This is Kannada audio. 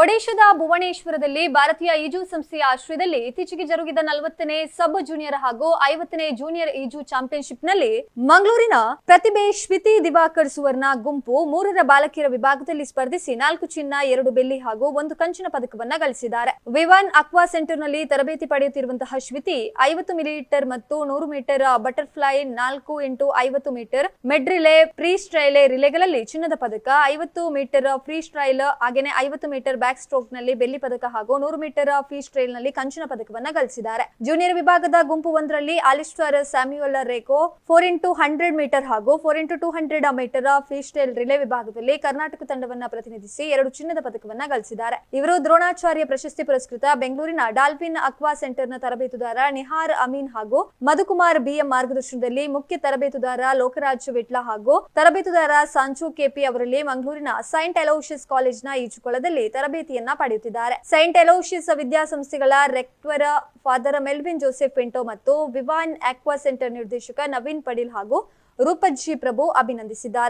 ಒಡಿಶಾದ ಭುವನೇಶ್ವರದಲ್ಲಿ ಭಾರತೀಯ ಈಜು ಸಂಸ್ಥೆಯ ಆಶ್ರಯದಲ್ಲಿ ಇತ್ತೀಚೆಗೆ ಜರುಗಿದ ನಲವತ್ತನೇ ಸಬ್ ಜೂನಿಯರ್ ಹಾಗೂ ಐವತ್ತನೇ ಜೂನಿಯರ್ ಈಜು ಚಾಂಪಿಯನ್ಶಿಪ್ನಲ್ಲಿ ಮಂಗಳೂರಿನ ಪ್ರತಿಭೆ ಶ್ವಿತಿ ದಿವಾಕರ್ ಸುವರ್ಣ ಗುಂಪು ಮೂರರ ಬಾಲಕಿಯರ ವಿಭಾಗದಲ್ಲಿ ಸ್ಪರ್ಧಿಸಿ ನಾಲ್ಕು ಚಿನ್ನ, ಎರಡು ಬೆಳ್ಳಿ ಹಾಗೂ ಒಂದು ಕಂಚಿನ ಪದಕವನ್ನ ಗಳಿಸಿದ್ದಾರೆ. ವಿವಾನ್ ಅಕ್ವಾ ಸೆಂಟರ್ನಲ್ಲಿ ತರಬೇತಿ ಪಡೆಯುತ್ತಿರುವಂತಹ ಶ್ವಿತಿ ಐವತ್ತು ಮಿಲಿಮೀಟರ್ ಮತ್ತು ನೂರು ಮೀಟರ್ ಬಟರ್ಫ್ಲೈ ನಾಲ್ಕು ಇಂಟು ಐವತ್ತು metre medley relay, freestyle ರಿಲೇಗಳಲ್ಲಿ ಚಿನ್ನದ ಪದಕ, ಐವತ್ತು ಮೀಟರ್ ಫ್ರೀ ಸ್ಟ್ರೈಲ್ ಹಾಗೆಯೇ ಐವತ್ತು ಮೀಟರ್ ಬ್ಯಾಕ್ ಸ್ಟ್ರೋಕ್ನಲ್ಲಿ ಬೆಳ್ಳಿ ಪದಕ ಹಾಗೂ ನೂರು ಮೀಟರ್ ಫ್ರೀ ಸ್ಟೈಲ್ನಲ್ಲಿ ಕಂಚಿನ ಪದಕವನ್ನ ಗಳಿಸಿದ್ದಾರೆ. ಜೂನಿಯರ್ ವಿಭಾಗದ ಗುಂಪು ಒಂದರಲ್ಲಿ ಆಲಿಸ್ಟರ್ ಸ್ಯಾಮ್ಯುಯಲ್ ರೇಕೋ ಫೋರ್ ಇಂಟು ಹಂಡ್ರೆಡ್ ಮೀಟರ್ ಹಾಗೂ four into two hundred metre freestyle relay ವಿಭಾಗದಲ್ಲಿ ಕರ್ನಾಟಕ ತಂಡವನ್ನ ಪ್ರತಿನಿಧಿಸಿ ಎರಡು ಚಿನ್ನದ ಪದಕವನ್ನ ಗಳಿಸಿದ್ದಾರೆ. ಇವರು ದ್ರೋಣಾಚಾರ್ಯ ಪ್ರಶಸ್ತಿ ಪುರಸ್ಕೃತ ಬೆಂಗಳೂರಿನ ಡಾಲ್ಫಿನ್ ಅಕ್ವಾ ಸೆಂಟರ್ನ ತರಬೇತುದಾರ ನಿಹಾರ್ ಅಮೀನ್ ಹಾಗೂ ಮಧುಕುಮಾರ್ ಬಿಎಂ ಮಾರ್ಗದರ್ಶನದಲ್ಲಿ ಮುಖ್ಯ ತರಬೇತುದಾರ ಲೋಕರಾಜ್ ವಿಟ್ಲ ಹಾಗೂ ತರಬೇತುದಾರ ಸಾಂಚು ಕೆಪಿ ಅವರಲ್ಲಿ ಮಂಗಳೂರಿನ ಸೈಂಟ್ ಅಲೋಷಿಯಸ್ ಕಾಲೇಜ್ನ ಈಜುಕೊಳದಲ್ಲಿ ತರಬೇತಿಯನ್ನ ಪಡೆಯುತ್ತಿದ್ದಾರೆ. Saint Aloysius ವಿದ್ಯಾಸಂಸ್ಥೆಗಳ rector father Melvin Joseph Pinto ಮತ್ತು ವಿವಾನ್ ಆಕ್ವಾ ಸೆಂಟರ್ ನಿರ್ದೇಶಕ ನವೀನ್ ಪಡೀಲ್ ಹಾಗೂ ರೂಪಜ್ಜಿ ಪ್ರಭು ಅಭಿನಂದಿಸಿದ್ದಾರೆ.